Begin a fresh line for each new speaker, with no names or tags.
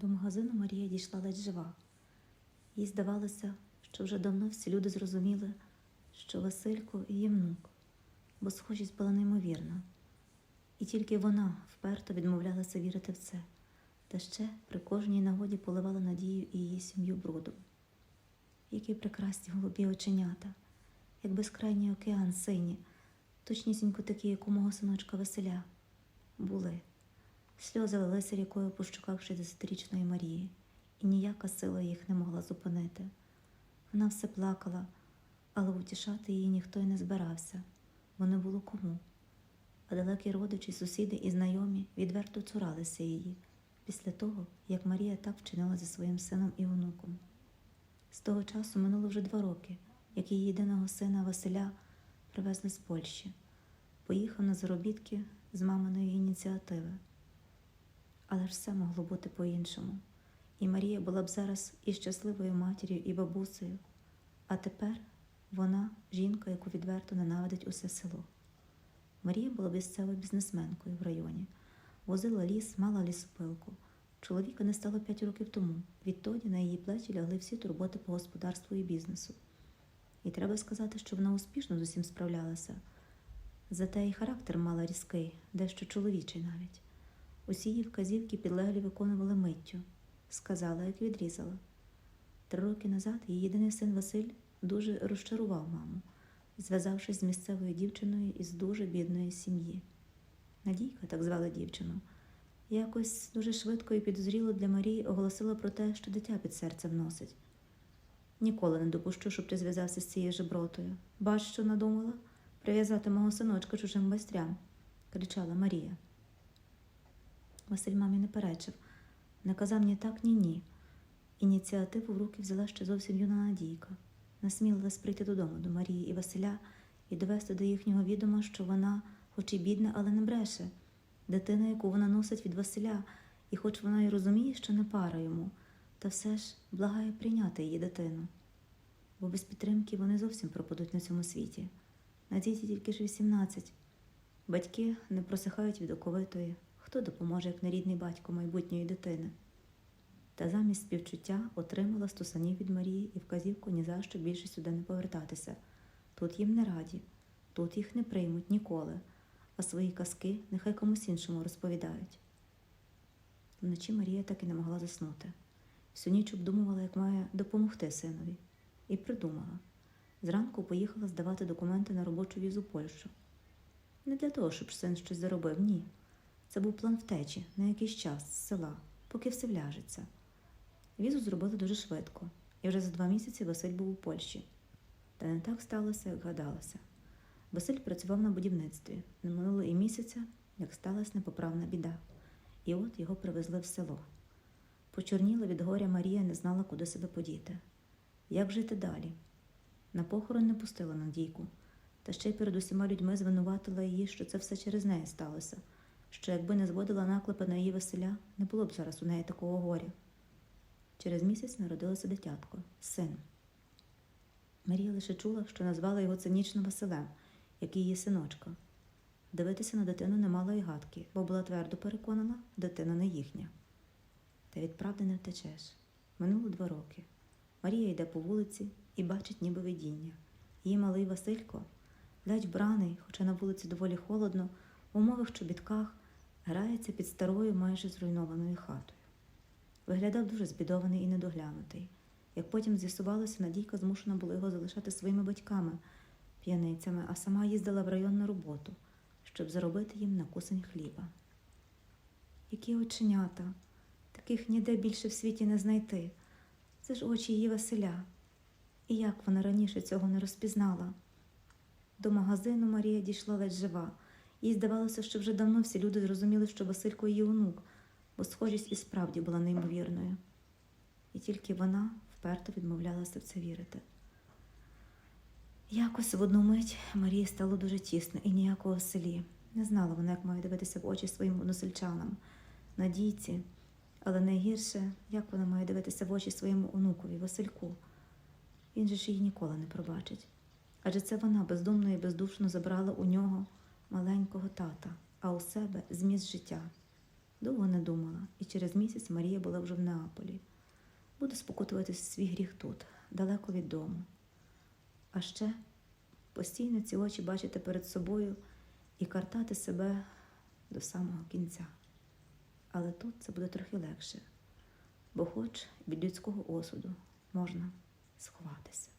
До магазину Марія дійшла ледь жива. Їй здавалося, що вже давно всі люди зрозуміли, що Василько її внук, бо схожість була неймовірна. І тільки вона вперто відмовлялася вірити в це, та ще при кожній нагоді поливала надію і її сім'ю брудом. Які прекрасні голубі оченята, як безкрайній океан сині, точнісінько такі, як у мого синочка Василя, були. Сльози лилися рікою по щоках 60-річної Марії, і ніяка сила їх не могла зупинити. Вона все плакала, але утішати її ніхто й не збирався, бо не було кому. А далекі родичі, сусіди і знайомі відверто цуралися її після того, як Марія так вчинила зі своїм сином і онуком. З того часу минуло вже два роки, як її єдиного сина Василя привезли з Польщі. Поїхав на заробітки з маминої ініціативи. Але ж все могло бути по-іншому. І Марія була б зараз і щасливою матір'ю, і бабусею. А тепер вона жінка, яку відверто ненавидить усе село. Марія була місцевою бізнесменкою в районі, возила ліс, мала лісопилку. Чоловіка не стало п'ять років тому. Відтоді на її плечі лягли всі турботи по господарству і бізнесу. І треба сказати, що вона успішно з усім справлялася. Зате і характер мала різкий, дещо чоловічий навіть. Усі її вказівки підлеглі виконували миттю, сказала, як відрізала. Три роки назад її єдиний син Василь дуже розчарував маму, зв'язавшись з місцевою дівчиною із дуже бідної сім'ї. Надійка, так звала дівчину, якось дуже швидко і підозріло для Марії оголосила про те, що дитя під серцем носить. Ніколи не допущу, щоб ти зв'язався з цією жебротою. Бач, що надумала? Прив'язати мого синочка чужим майстрям, кричала Марія. Василь мамі не перечив, не казав ні так, ні ні. Ініціативу в руки взяла ще зовсім юна Надійка, насмілилась прийти додому до Марії і Василя і довести до їхнього відома, що вона, хоч і бідна, але не бреше, дитина, яку вона носить від Василя, і хоч вона й розуміє, що не пара йому, та все ж благає прийняти її дитину. Бо без підтримки вони зовсім пропадуть на цьому світі. Надійці тільки ж 18. Батьки не просихають від оковитої, хто допоможе, як нерідний батько майбутньої дитини. Та замість співчуття отримала стусанів від Марії і вказівку ні за що більше сюди не повертатися. Тут їм не раді, тут їх не приймуть ніколи, а свої казки нехай комусь іншому розповідають. Вночі Марія так і не могла заснути. Всю ніч обдумувала, як має допомогти синові, і придумала. Зранку поїхала здавати документи на робочу візу Польщу. Не для того, щоб син щось заробив, ні. Це був план втечі на якийсь час з села, поки все вляжеться. Візу зробили дуже швидко, і вже за два місяці Василь був у Польщі. Та не так сталося, як гадалося. Василь працював на будівництві. Не минуло і місяця, як сталася непоправна біда. І от його привезли в село. Почорніла від горя Марія не знала, куди себе подіти. Як жити далі? На похорон не пустила Надійку, та ще й перед усіма людьми звинуватила її, що це все через неї сталося, що якби не зводила наклепи на її Василя, не було б зараз у неї такого горя. Через місяць народилося дитятко, син. Марія лише чула, що назвала його цинічно Василем, як і її синочка. Дивитися на дитину не мала й гадки, бо була твердо переконана, дитина не їхня. Та від правди не втечеш. Минуло два роки. Марія йде по вулиці і бачить ніби видіння. Її малий Василько, ледь вбраний, хоча на вулиці доволі холодно, в умових чобітках, грається під старою майже зруйнованою хатою. Виглядав дуже збідований і недоглянутий. Як потім з'ясувалося, Надійка змушена була його залишати своїми батьками, п'яницями, а сама їздила в район на роботу, щоб заробити їм на кусень хліба. Які оченята, таких ніде більше в світі не знайти. Це ж очі її Василя. І як вона раніше цього не розпізнала? До магазину Марія дійшла ледь жива. Їй здавалося, що вже давно всі люди зрозуміли, що Василько її онук, бо схожість і справді була неймовірною. І тільки вона вперто відмовлялася в це вірити. Якось в одну мить Марії стало дуже тісно і ніякого в селі. Не знала вона, як має дивитися в очі своїм односельчанам, надійці, але найгірше, як вона має дивитися в очі своєму онукові, Васильку. Він же ж її ніколи не пробачить. Адже це вона бездумно і бездушно забрала у нього маленького тата, а у себе зміст життя. Довго не думала і через місяць Марія була вже в Неаполі. Буду спокутувати свій гріх тут, далеко від дому. А ще постійно ці очі бачити перед собою і картати себе до самого кінця. Але тут це буде трохи легше, бо хоч від людського осуду можна сховатися.